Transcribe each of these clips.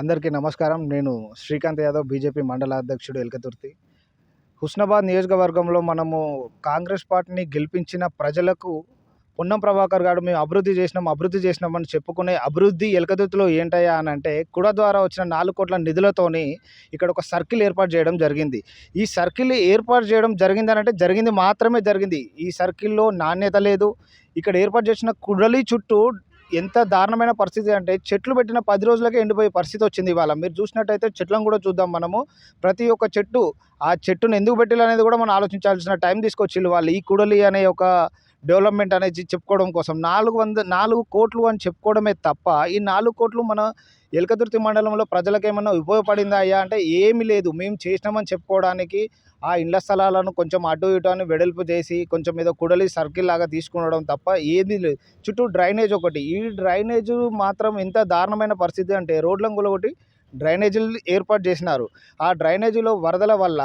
అందరికీ నమస్కారం. నేను శ్రీకాంత్ యాదవ్ బీజేపీ మండల అధ్యక్షుడు ఎల్కతుర్తి. హుస్నాబాద్ నియోజకవర్గంలో మనము కాంగ్రెస్ పార్టీని గెలిపించిన ప్రజలకు పొన్నం ప్రభాకర్ గారు మేము అభివృద్ధి చేసినాం అభివృద్ధి చేసినామని చెప్పుకునే అభివృద్ధి ఎలకతుర్తిలో ఏంటయ్యా అని అంటే కుడ ద్వారా వచ్చిన నాలుగు కోట్ల నిధులతోని ఇక్కడ ఒక సర్కిల్ ఏర్పాటు చేయడం జరిగింది. ఈ సర్కిల్ ఏర్పాటు చేయడం జరిగింది అని అంటే జరిగింది మాత్రమే జరిగింది. ఈ సర్కిల్లో నాణ్యత లేదు. ఇక్కడ ఏర్పాటు చేసిన కుడలి చుట్టూ ఎంత దారుణమైన పరిస్థితి అంటే చెట్లు పెట్టిన పది రోజులకే ఎండిపోయే పరిస్థితి వచ్చింది ఇవాళ. మీరు చూసినట్టయితే చెట్లను కూడా చూద్దాం మనము. ప్రతి ఒక్క చెట్టు ఆ చెట్టును ఎందుకు పెట్టాలి అనేది కూడా మనం ఆలోచించాల్సిన టైం తీసుకొచ్చిల్లు వాళ్ళు. ఈ కుడలి అనే ఒక డెవలప్మెంట్ అనేది చెప్పుకోవడం కోసం నాలుగు వంద నాలుగు కోట్లు అని చెప్పుకోవడమే తప్ప ఈ నాలుగు కోట్లు మన ఎలకతుర్తి మండలంలో ప్రజలకు ఏమన్నా ఉపయోగపడిందా అయ్యా? అంటే ఏమీ లేదు. మేము చేసినామని చెప్పుకోవడానికి ఆ ఇండ్ల స్థలాలను కొంచెం అటు ఇటు అని వెడల్పు చేసి కొంచెం ఏదో కుడలి సర్కిల్ లాగా తీసుకునడం తప్ప ఏది లేదు. చుట్టూ డ్రైనేజ్ ఒకటి. ఈ డ్రైనేజ్ మాత్రం ఎంత దారుణమైన పరిస్థితి అంటే రోడ్లను ఒకటి డ్రైనేజీలు ఏర్పాటు చేసినారు. ఆ డ్రైనేజీలో వరదల వల్ల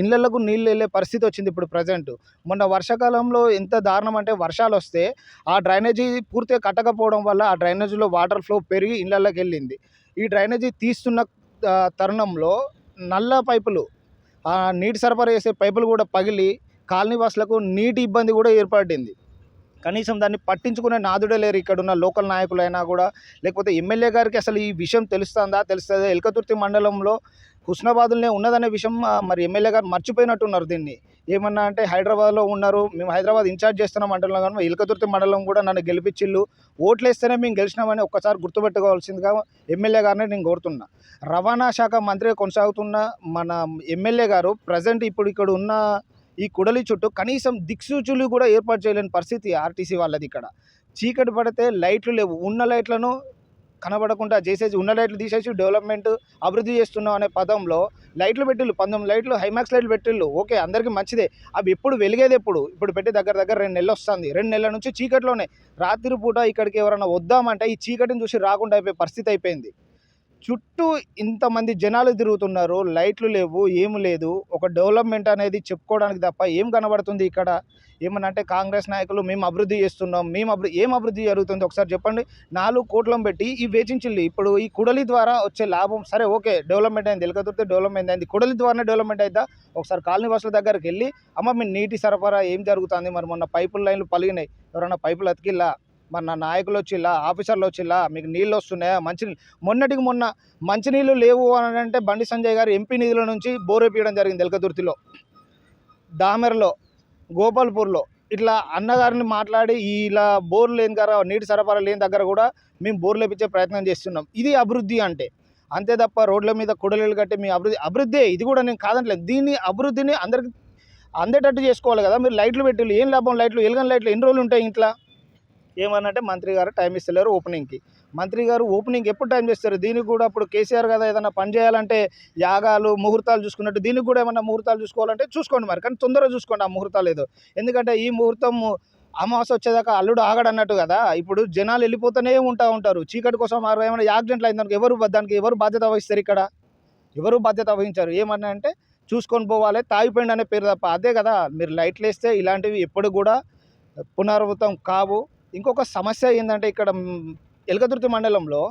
ఇళ్ళకు నీళ్ళు వెళ్ళే పరిస్థితి వచ్చింది ఇప్పుడు ప్రజెంట్. మొన్న వర్షాకాలంలో ఎంత దారుణం అంటే వర్షాలు వస్తే ఆ డ్రైనేజీ పూర్తిగా కట్టకపోవడం వల్ల ఆ డ్రైనేజీలో వాటర్ ఫ్లో పెరిగి ఇళ్ళకి వెళ్ళింది. ఈ డ్రైనేజీ తీస్తున్న తరుణంలో నల్ల పైపులు ఆ నీటి సరఫరా చేసే పైపులు కూడా పగిలి కాలనీ వాసులకు నీటి ఇబ్బంది కూడా ఏర్పడింది. కనీసం దాన్ని పట్టించుకునే నాదుడే లేరు ఇక్కడున్న లోకల్ నాయకులైనా కూడా. లేకపోతే ఎమ్మెల్యే గారికి అసలు ఈ విషయం తెలుస్తుందా? తెలుస్తుందా? ఎలకతుర్తి మండలంలో హుస్నాబాద్లోనే ఉన్నదనే విషయం మరి ఎమ్మెల్యే గారు మర్చిపోయినట్టున్నారు దీన్ని. ఏమన్నా అంటే హైదరాబాద్లో ఉన్నారు మేము హైదరాబాద్ ఇన్ఛార్జ్ చేస్తున్నాం అంటున్నాం కానీ ఇలకతుర్తి మండలం కూడా నన్ను గెలిపించిల్లు ఓట్లు వేస్తేనే మేము గెలిచినామని ఒక్కసారి గుర్తుపెట్టుకోవాల్సిందిగా ఎమ్మెల్యే గారిని నేను కోరుతున్నా. రవాణా శాఖ మంత్రిగా కొనసాగుతున్న మన ఎమ్మెల్యే గారు ప్రజెంట్ ఇప్పుడు ఇక్కడ ఉన్న ఈ కుడలి చుట్టూ కనీసం దిక్సూచులు కూడా ఏర్పాటు చేయలేని పరిస్థితి ఆర్టీసీ వాళ్ళది ఇక్కడ. చీకటి పడితే లైట్లు లేవు. ఉన్న లైట్లను కనబడకుండా చేసేసి ఉన్న లైట్లు తీసేసి డెవలప్మెంట్ అభివృద్ధి చేస్తున్నాం అనే పదంలో లైట్లు పెట్టిళ్ళు పంతొమ్మిది లైట్లు హైమాక్స్ లైట్లు పెట్టిళ్ళు. ఓకే అందరికీ మంచిదే. అవి ఎప్పుడు వెలిగేది ఎప్పుడు? ఇప్పుడు పెట్టి దగ్గర దగ్గర రెండు నెలలు వస్తుంది. రెండు నెలల నుంచి చీకట్లోనే. రాత్రి పూట ఇక్కడికి ఎవరైనా వద్దామంటే ఈ చీకటిని చూసి రాకుండా అయిపోయే పరిస్థితి అయిపోయింది. చుట్టూ ఇంతమంది జనాలు తిరుగుతున్నారు లైట్లు లేవు ఏమి లేదు. ఒక డెవలప్మెంట్ అనేది చెప్పుకోవడానికి తప్ప ఏం కనబడుతుంది ఇక్కడ? ఏమనంటే కాంగ్రెస్ నాయకులు మేము అభివృద్ధి చేస్తున్నాం మేము అభివృద్ధి ఏం అభివృద్ధి జరుగుతుంది? ఒకసారి చెప్పండి. నాలుగు కోట్లను పెట్టి ఈ వేచించిల్లు. ఇప్పుడు ఈ కుడలి ద్వారా వచ్చే లాభం సరే ఓకే డెవలప్మెంట్ అయింది. ఎలకతుర్తి డెవలప్మెంట్ అయింది. కుడలి ద్వారానే డెవలప్మెంట్ అయిద్దా? ఒకసారి కాలనీ వాసుల దగ్గరికి వెళ్ళి అమ్మ మీ నీటి సరఫరా ఏం జరుగుతుంది? మరి మొన్న పైపుల లైన్లు పలిగినాయి. ఎవరైనా పైపులు అతికిల్లా? మరి నా నాయకులు వచ్చిల్లా ఆఫీసర్లు వచ్చిల్లా మీకు నీళ్ళు వస్తున్నాయా? మంచి మొన్నటికి మొన్న మంచినీళ్ళు లేవు అని అంటే బండి సంజయ్ గారు ఎంపీ నిధుల నుంచి బోరేపీయడం జరిగింది ఎలకదుర్తిలో దామెరలో గోపాల్పూర్లో. ఇట్లా అన్నగారిని మాట్లాడి ఇలా బోర్ లేని దగ్గర నీటి సరఫరా లేని దగ్గర కూడా మేము బోర్లు లేపించే ప్రయత్నం చేస్తున్నాం. ఇది అభివృద్ధి అంటే. అంతే తప్ప రోడ్ల మీద కుడలీలు కట్టి మీ అభివృద్ధి అభివృద్ధి ఇది కూడా నేను కాదంటలేదు. దీన్ని అభివృద్ధిని అందరికి అందేటట్టు చేసుకోవాలి కదా. మీరు లైట్లు పెట్టి ఏం లాభం లైట్లు? ఎలుగని లైట్లు ఎన్ని రోజులు ఉంటాయి ఇంట్లో? ఏమన్నంటే మంత్రి గారు టైం ఇస్తలేరు ఓపెనింగ్కి. మంత్రి గారు ఓపెనింగ్ ఎప్పుడు టైం చేస్తారు? దీనికి కూడా అప్పుడు కేసీఆర్ కదా ఏదైనా పని చేయాలంటే యాగాలు ముహూర్తాలు చూసుకున్నట్టు దీనికి కూడా ఏమన్నా ముహూర్తాలు చూసుకోవాలంటే చూసుకోండి మరి. కానీ తొందరగా చూసుకోండి ఆ ముహూర్తాలు ఏదో. ఎందుకంటే ఈ ముహూర్తం అమావాస్య వచ్చేదాకా అల్లుడు ఆగడు అన్నట్టు కదా. ఇప్పుడు జనాలు వెళ్ళిపోతూనే ఉంటా ఉంటారు. చీకటి కోసం ఆ ఏమైనా యాక్సిడెంట్లు అయిందనుకో ఎవరు దానికి ఎవరు బాధ్యత వహిస్తారు ఇక్కడ? ఎవరు బాధ్యత వహించారు. ఏమన్నా అంటే చూసుకొని పోవాలి తాగిపోయిండి అనే పేరు తప్ప. అదే కదా మీరు లైట్లు వేస్తే ఇలాంటివి ఎప్పుడు కూడా పునరావృతం కావు. ఇంకొక సమస్య ఏంటంటే ఇక్కడ ఎలకదుర్తి మండలంలో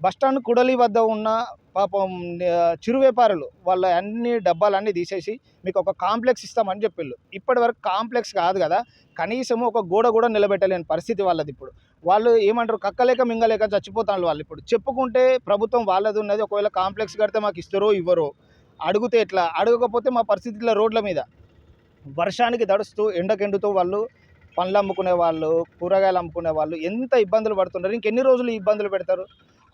బస్టాండ్ కుడలి వద్ద ఉన్న పాపం చిరు వ్యాపారులు వాళ్ళ అన్ని డబ్బాలన్నీ తీసేసి మీకు ఒక కాంప్లెక్స్ ఇస్తామని చెప్పిళ్ళు. ఇప్పటి వరకు కాంప్లెక్స్ కాదు కదా కనీసం ఒక గోడ కూడా నిలబెట్టలేని పరిస్థితి వాళ్ళది ఇప్పుడు. వాళ్ళు ఏమంటారు కక్కలేక మింగలేక చచ్చిపోతాను వాళ్ళు ఇప్పుడు. చెప్పుకుంటే ప్రభుత్వం వాళ్ళది ఉన్నది ఒకవేళ కాంప్లెక్స్ కడితే మాకు ఇస్తారో ఇవ్వరో. అడిగితే ఎట్లా? అడగకపోతే మా పరిస్థితిలో రోడ్ల మీద. వర్షానికి దడుస్తూ ఎండకెండుతూ వాళ్ళు పండ్లు అమ్ముకునే వాళ్ళు కూరగాయలు అమ్ముకునే వాళ్ళు ఎంత ఇబ్బందులు పడుతున్నారు ఇంకెన్ని రోజులు ఇబ్బందులు పెడతారు?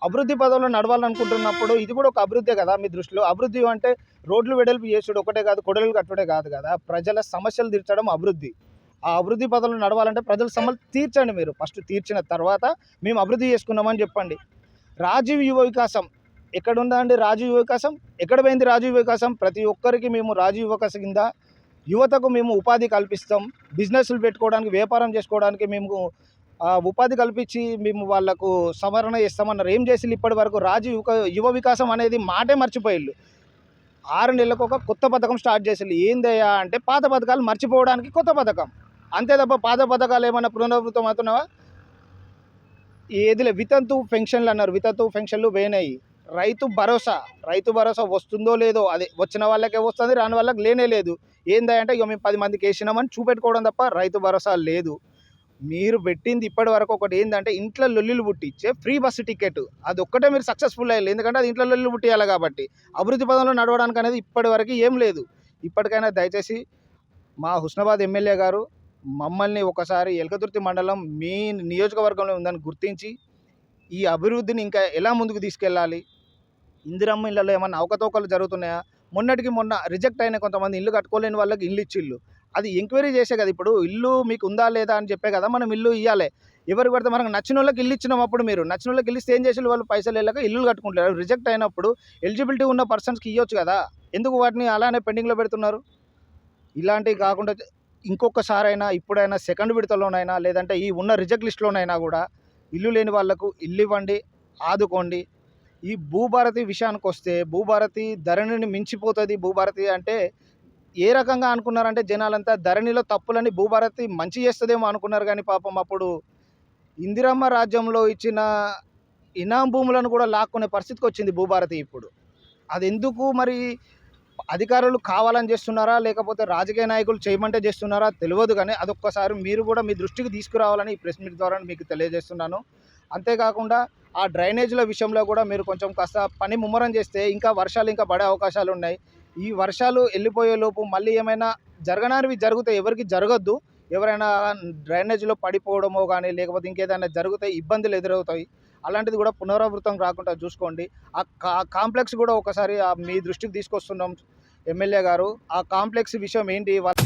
అభివృద్ధి పదంలో నడవాలనుకుంటున్నప్పుడు ఇది కూడా ఒక అభివృద్ధి కదా మీ దృష్టిలో? అభివృద్ధి అంటే రోడ్లు వెడల్పు చేసుడు ఒకటే కాదు కొడలు కట్టడే కాదు కదా? ప్రజల సమస్యలు తీర్చడం అభివృద్ధి. ఆ అభివృద్ధి పదంలో నడవాలంటే ప్రజల సమస్యలు తీర్చండి మీరు. ఫస్ట్ తీర్చిన తర్వాత మేము అభివృద్ధి చేసుకున్నామని చెప్పండి. రాజీవ్ యువ వికాసం. ఎక్కడ ఉందా అండి రాజీవ్ వికాసం? ఎక్కడ పోయింది రాజీవ్ వికాసం? ప్రతి ఒక్కరికి మేము రాజీవ్ వికాసం కింద యువతకు మేము ఉపాధి కల్పిస్తాం. బిజినెస్లు పెట్టుకోవడానికి వ్యాపారం చేసుకోవడానికి మేము ఉపాధి కల్పించి మేము వాళ్ళకు సవరణ ఇస్తామన్నారు ఏం చేసి ఇప్పటి వరకు? రాజు యువ యువ వికాసం అనేది మాటే మర్చిపోయిళ్ళు. ఆరు నెలలకు ఒక కొత్త పథకం స్టార్ట్ చేసి ఏందయ్యా అంటే పాత పథకాలు మర్చిపోవడానికి కొత్త పథకం. అంతే తప్ప పాత పథకాలు ఏమైనా పునరావృతం అవుతున్నావా? ఏదిలే వితంతు పెన్షన్లు అన్నారు. వితంతు పెన్షన్లు పోయినాయి. రైతు భరోసా రైతు భరోసా వస్తుందో లేదో అదే వచ్చిన వాళ్ళకే వస్తుంది రాని వాళ్ళకి లేనే లేదు. ఏందంటే ఇక మేము పది మందికి వేసినామని చూపెట్టుకోవడం తప్ప రైతు భరోసా లేదు. మీరు పెట్టింది ఇప్పటి వరకు ఒకటి ఏంటంటే ఇంట్లో లొల్లిలు పుట్టించే ఫ్రీ బస్సు టికెట్. అది ఒక్కటే మీరు సక్సెస్ఫుల్ అయ్యాలి ఎందుకంటే అది ఇంట్లో లొల్లిలు పుట్టియాలి కాబట్టి. అభివృద్ధి పదంలో నడవడానికి అనేది ఇప్పటి వరకు ఏం లేదు. ఇప్పటికైనా దయచేసి మా హుస్నాబాద్ ఎమ్మెల్యే గారు మమ్మల్ని ఒకసారి ఎలకతుర్తి మండలం మీ నియోజకవర్గంలో ఉందని గుర్తించి ఈ అభివృద్ధిని ఇంకా ఎలా ముందుకు తీసుకెళ్ళాలి? ఇందిరమ్మ ఇళ్ళలో ఏమన్నా అవకతవకలు జరుగుతున్నాయా? మొన్నటికి మొన్న రిజెక్ట్ అయిన కొంతమంది ఇల్లు కట్టుకోలేని వాళ్ళకి ఇల్లు ఇచ్చిళ్ళు. అది ఎంక్వైరీ చేసే కదా ఇప్పుడు? ఇల్లు మీకు ఉందా లేదా అని చెప్పే కదా మనం ఇల్లు ఇవ్వాలి ఎవరు పడితే మనకు నచ్చిన వాళ్ళకి ఇల్లు ఇచ్చినాం అప్పుడు మీరు. నచ్చిన వాళ్ళకి ఇల్లు ఏం చేసి వాళ్ళు? పైసలు వెళ్ళక ఇల్లు కట్టుకుంటారు రిజెక్ట్ అయినప్పుడు ఎలిజిబిలిటీ ఉన్న పర్సన్స్కి ఇవ్వచ్చు కదా. ఎందుకు వాటిని అలానే పెండింగ్లో పెడుతున్నారు? ఇలాంటివి కాకుండా ఇంకొకసారైనా ఇప్పుడైనా సెకండ్ విడతలోనైనా లేదంటే ఈ ఉన్న రిజెక్ట్ లిస్ట్లోనైనా కూడా ఇల్లు లేని వాళ్ళకు ఇల్లు ఇవ్వండి ఆదుకోండి ఈ భూభారతి విషయానికి వస్తే భూభారతి ధరణిని మించిపోతుంది. భూభారతి అంటే ఏ రకంగా అనుకున్నారంటే జనాలంతా ధరణిలో తప్పులని భూభారతి మంచి చేస్తుందేమో అనుకున్నారు కానీ పాపం అప్పుడు ఇందిరమ్మ రాజ్యంలో ఇచ్చిన ఇనాం భూములను కూడా లాక్కునే పరిస్థితికి వచ్చింది భూభారతి ఇప్పుడు. అది ఎందుకు మరి అధికారులు కావాలని చేస్తున్నారా లేకపోతే రాజకీయ నాయకులు చేయమంటే చేస్తున్నారా తెలియదు కానీ అదొక్కసారి మీరు కూడా మీ దృష్టికి తీసుకురావాలని ఈ ప్రెస్ మీట్ ద్వారా మీకు తెలియజేస్తున్నాను. అంతేకాకుండా ఆ డ్రైనేజీల విషయంలో కూడా మీరు కొంచెం కాస్త పని ముమ్మరం చేస్తే ఇంకా వర్షాలు ఇంకా పడే అవకాశాలు ఉన్నాయి. ఈ వర్షాలు వెళ్ళిపోయే లోపు మళ్ళీ ఏమైనా జరగనానివి జరిగితే ఎవరికి జరగద్దు. ఎవరైనా డ్రైనేజీలో పడిపోవడమో కానీ లేకపోతే ఇంకేదైనా జరిగితే ఇబ్బందులు ఎదురవుతాయి. అలాంటిది కూడా పునరావృతం రాకుండా చూసుకోండి. ఆ కా కాంప్లెక్స్ కూడా ఒకసారి మీ దృష్టికి తీసుకొస్తున్నాం ఎమ్మెల్యే గారు. ఆ కాంప్లెక్స్ విషయం ఏంటి? వాళ్ళ